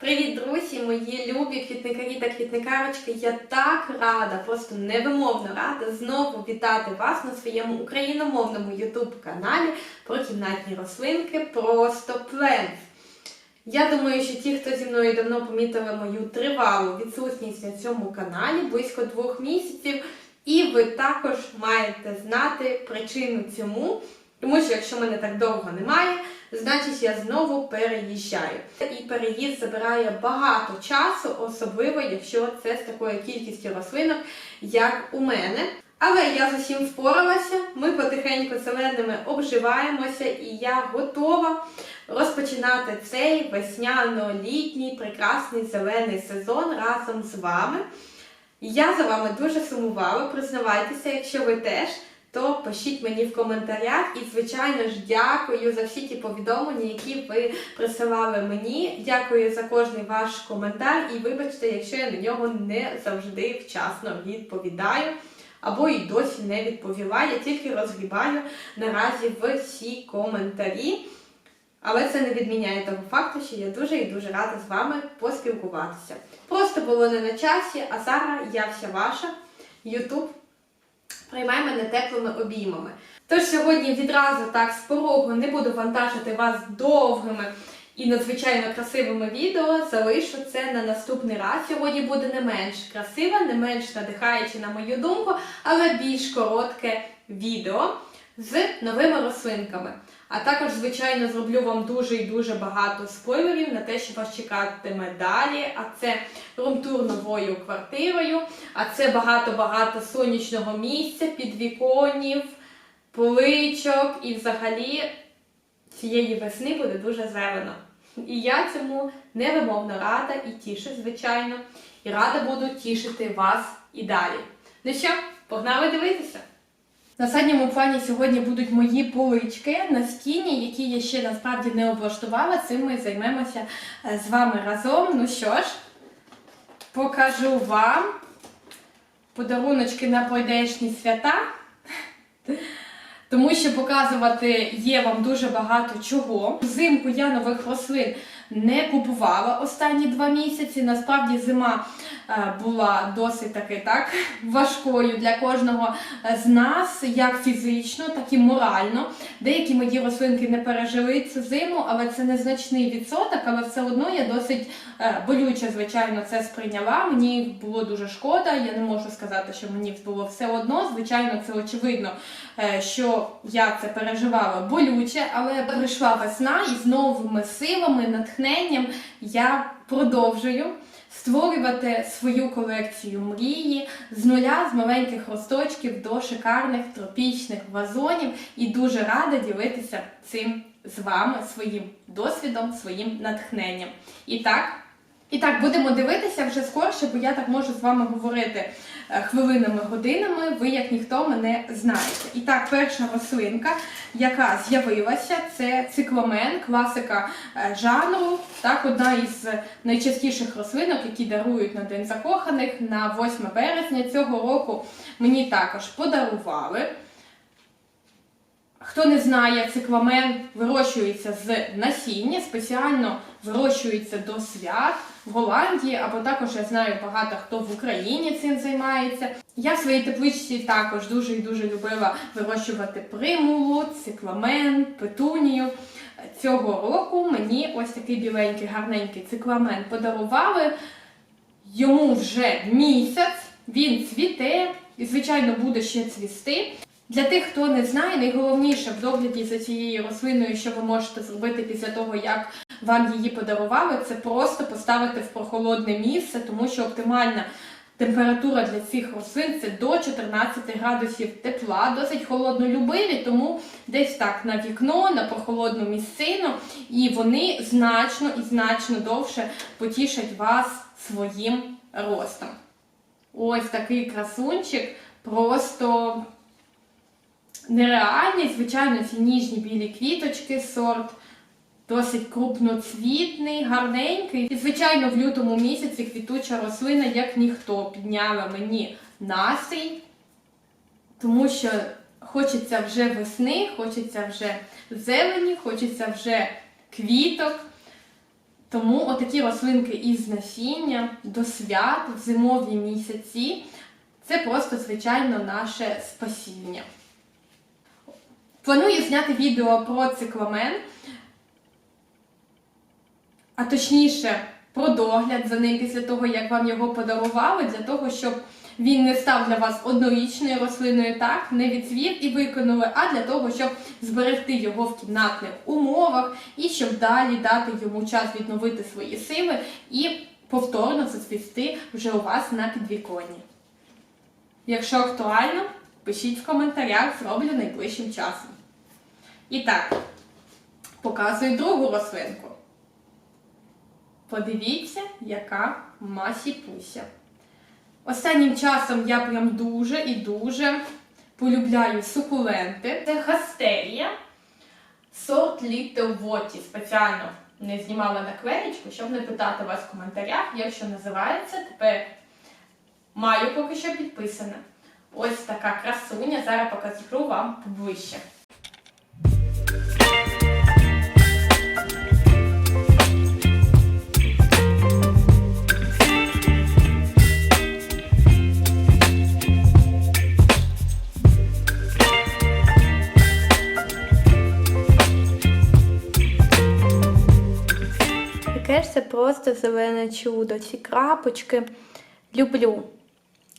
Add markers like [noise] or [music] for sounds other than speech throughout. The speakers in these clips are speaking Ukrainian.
Привіт, друзі, мої любі квітникарі та квітникарочки. Я так рада, просто невимовно рада знову вітати вас на своєму україномовному youtube каналі про кімнатні рослинки Просто Plants. Я думаю, що ті, хто зі мною давно помітили мою тривалу відсутність на цьому каналі, близько двох місяців, і ви також маєте знати причину цьому. Тому що якщо мене так довго немає, значить я знову переїжджаю. І переїзд забирає багато часу, особливо якщо це з такою кількістю рослинок, як у мене. Але я з усім впоралася, ми потихеньку зеленими обживаємося, і я готова розпочинати цей весняно-літній прекрасний зелений сезон разом з вами. Я за вами дуже сумувала, признавайтеся, якщо ви теж то пишіть мені в коментарях. І, звичайно ж, дякую за всі ті повідомлення, які ви присилали мені. Дякую за кожний ваш коментар. І вибачте, якщо я на нього не завжди вчасно відповідаю. Або і досі не відповіла. Я тільки розгрібаю наразі всі коментарі. Але це не відміняє того факту, що я дуже і дуже рада з вами поспілкуватися. Просто було не на часі, а зараз я вся ваша. Ютуб приймай мене теплими обіймами. Тож сьогодні відразу так з порогу не буду вантажити вас довгими і надзвичайно красивими відео. Залишу це на наступний раз. Сьогодні буде не менш красиве, не менш надихаюче, на мою думку, але більш коротке відео з новими рослинками. А також, звичайно, зроблю вам дуже і дуже багато спойлерів на те, що вас чекатиме далі. А це румтур новою квартирою, а це багато-багато сонячного місця, підвіконів, поличок і взагалі цієї весни буде дуже зелено. І я цьому невимовно рада і тішу, звичайно. І рада буду тішити вас і далі. Ну що, погнали дивитися! На задньому плані сьогодні будуть мої полички на стіні, які я ще насправді не облаштувала. Цим ми займемося е, з вами разом. Ну що ж, покажу вам подаруночки на пройдешні свята. Тому що показувати є вам дуже багато чого. Взимку я нових рослин не купувала останні два місяці. Насправді зима була досить таки так важкою для кожного з нас, як фізично, так і морально. Деякі мої рослинки не пережили цю зиму, але це незначний відсоток, але все одно я досить е, болюче, звичайно, це сприйняла. Мені було дуже шкода. Я не можу сказати, що мені було все одно. Звичайно, це очевидно, е, що я це переживала болюче, але прийшла весна і з новими силами, натхненням я продовжую створювати свою колекцію мрії з нуля, з маленьких росточків до шикарних тропічних вазонів. І дуже рада ділитися цим з вами, своїм досвідом, своїм натхненням. І так. І так, будемо дивитися вже скорше, бо я так можу з вами говорити хвилинами, годинами. Ви, як ніхто, мене знаєте. І так, перша рослинка, яка з'явилася, це цикламен, класика е, жанру. Так, одна із найчастіших рослинок, які дарують на День закоханих на 8 березня цього року. Мені також подарували. Хто не знає, цикламен вирощується з насіння, спеціально вирощується до свят в Голландії, або також я знаю багато хто в Україні цим займається. Я в своїй тепличці також дуже і дуже любила вирощувати примулу, цикламен, петунію. Цього року мені ось такий біленький гарненький цикламен подарували. Йому вже місяць, він цвіте і, звичайно, буде ще цвісти. Для тих, хто не знає, найголовніше в догляді за цією рослиною, що ви можете зробити після того, як вам її подарували, це просто поставити в прохолодне місце, тому що оптимальна температура для цих рослин це до 14 градусів. Тепла, досить холоднолюбиві, тому десь так на вікно, на прохолодну місцину, і вони значно і значно довше потішать вас своїм ростом. Ось такий красунчик, просто нереальний, звичайно, ці ніжні білі квіточки, сорт досить крупноцвітний, гарненький. І, звичайно, в лютому місяці квітуча рослина, як ніхто, підняла мені настрій, тому що хочеться вже весни, хочеться вже зелені, хочеться вже квіток. Тому отакі рослинки із насіння до свят в зимові місяці це просто звичайно наше спасіння. Планую зняти відео про цикламен, а точніше про догляд за ним після того, як вам його подарували, для того, щоб він не став для вас однорічною рослиною, так, не відцвів і викинули, а для того, щоб зберегти його в кімнатних умовах і щоб далі дати йому час відновити свої сили і повторно зацвісти вже у вас на підвіконні. Якщо актуально, пишіть в коментарях, зроблю найближчим часом. І так, показую другу рослинку. Подивіться, яка масі-пуся. Останнім часом я прям дуже і дуже полюбляю сукуленти. Це гастерія. Сорт Little Воті. Спеціально не знімала наклеєчку, щоб не питати вас в коментарях, якщо називається. Тепер маю поки що підписане. Ось така красуня. Зараз покажу вам поближче. Це просто зелене чудо. Ці крапочки люблю.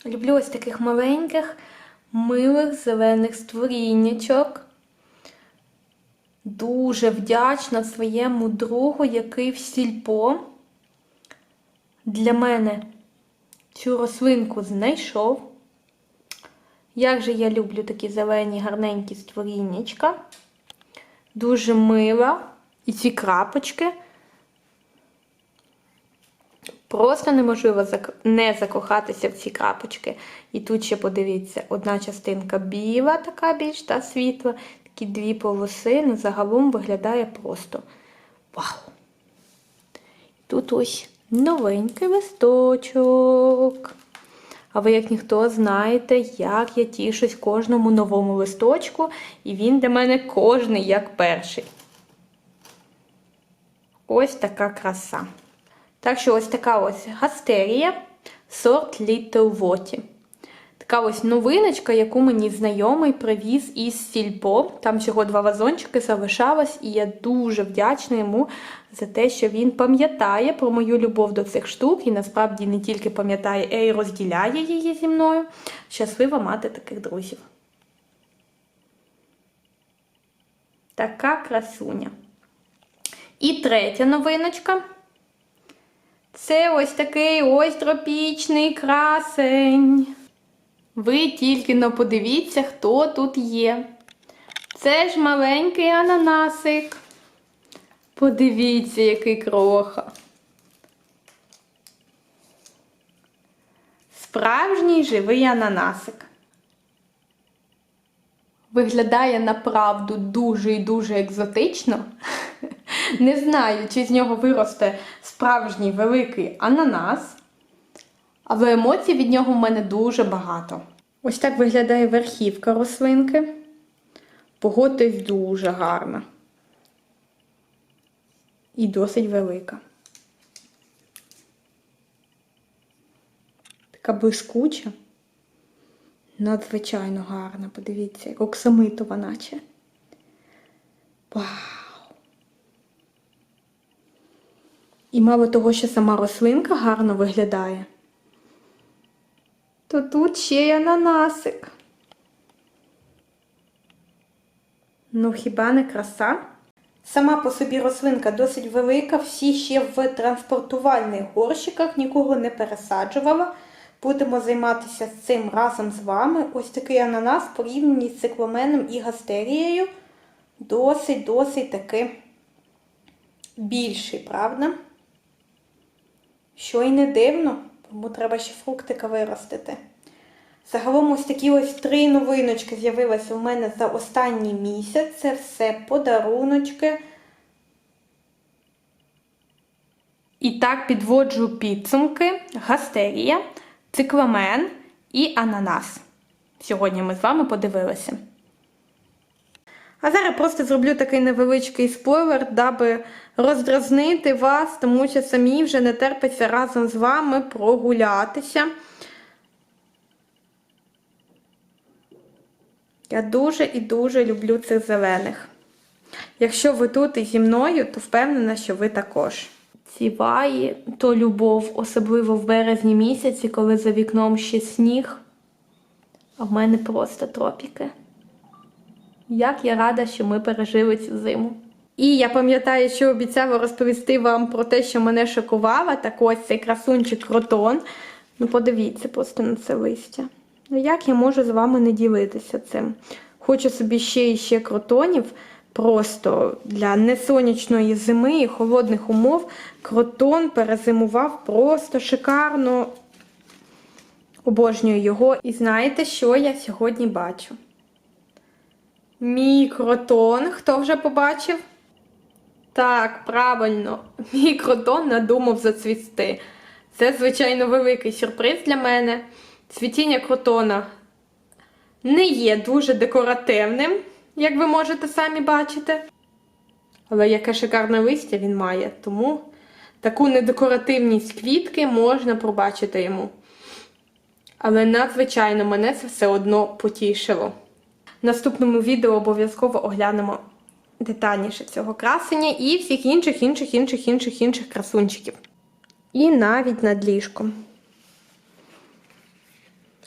Люблю ось таких маленьких, милих зелених створіннячок. Дуже вдячна своєму другу, який в сільпо для мене цю рослинку знайшов. Як же я люблю такі зелені гарненькі створіннячка. Дуже мила. І ці крапочки. Просто неможливо не закохатися в ці крапочки. І тут ще подивіться, одна частинка біла, така більш та світла, такі дві полоси, ну загалом виглядає просто вау! Тут ось новенький листочок. А ви, як ніхто, знаєте, як я тішусь кожному новому листочку, і він для мене кожний як перший. Ось така краса. Так що ось така ось гастерія, сорт Little Воті. Така ось новиночка, яку мені знайомий привіз із сільпо. Там всього два вазончики залишалось, і я дуже вдячна йому за те, що він пам'ятає про мою любов до цих штук. І насправді не тільки пам'ятає, а й розділяє її зі мною. Щаслива мати таких друзів. Така красуня. І третя новиночка. Це ось такий ось тропічний красень. Ви тільки но подивіться, хто тут є. Це ж маленький ананасик. Подивіться, який кроха. Справжній живий ананасик. Виглядає направду дуже і дуже екзотично. [laughs] Не знаю, чи з нього виросте справжній великий ананас, але емоцій від нього в мене дуже багато. Ось так виглядає верхівка рослинки. Погодить дуже гарна. І досить велика. Така блискуча. Надзвичайно гарна. Подивіться, як оксамитова наче. Вау! І мало того, що сама рослинка гарно виглядає, то тут ще й ананасик. Ну, хіба не краса? Сама по собі рослинка досить велика, всі ще в транспортувальних горщиках, нікого не пересаджувала. Будемо займатися цим разом з вами. Ось такий ананас порівняний з цикламеном і гастерією. Досить-досить таки більший, правда? Що й не дивно, тому треба ще фруктика виростити. Загалом ось такі ось три новиночки з'явилися у мене за останній місяць. Це все подаруночки. І так підводжу підсумки, гастерія, цикламен і ананас. Сьогодні ми з вами подивилися. А зараз просто зроблю такий невеличкий спойлер, даби роздразнити вас, тому що самі вже не терпиться разом з вами прогулятися. Я дуже і дуже люблю цих зелених. Якщо ви тут і зі мною, то впевнена, що ви також. Ці ваї то любов, особливо в березні місяці, коли за вікном ще сніг, а в мене просто тропіки. Як я рада, що ми пережили цю зиму. І я пам'ятаю, що обіцяла розповісти вам про те, що мене шокувало. Так ось цей красунчик кротон. Ну, подивіться просто на це листя. Ну як я можу з вами не ділитися цим? Хочу собі ще і ще кротонів. Просто для несонячної зими і холодних умов кротон перезимував просто шикарно. Обожнюю його. І знаєте, що я сьогодні бачу? Мій кротон. Хто вже побачив? Так, правильно, [laughs] мій кротон надумав зацвісти. Це, звичайно, великий сюрприз для мене. Цвітіння кротона не є дуже декоративним, як ви можете самі бачити. Але яке шикарне листя він має, тому таку недекоративність квітки можна пробачити йому. Але надзвичайно мене це все одно потішило. В наступному відео обов'язково оглянемо детальніше цього красення і всіх інших, інших, інших, інших, інших красунчиків. І навіть над ліжком.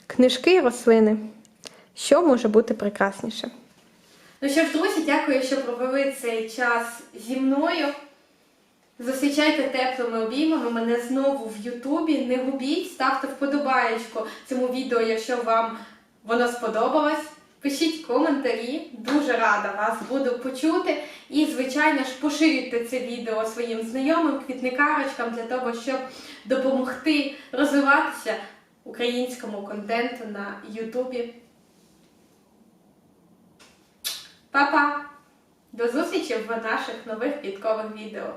Книжки і рослини. Що може бути прекрасніше? Ну що ж, друзі, дякую, що провели цей час зі мною. Зустрічайте теплими обіймами мене знову в Ютубі. Не губіть, ставте вподобаєчку цьому відео, якщо вам воно сподобалось. Пишіть коментарі, дуже рада вас буду почути. І, звичайно ж, поширюйте це відео своїм знайомим, квітникарочкам для того, щоб допомогти розвиватися українському контенту на Ютубі. Па-па! До зустрічі в наших нових квіткових відео.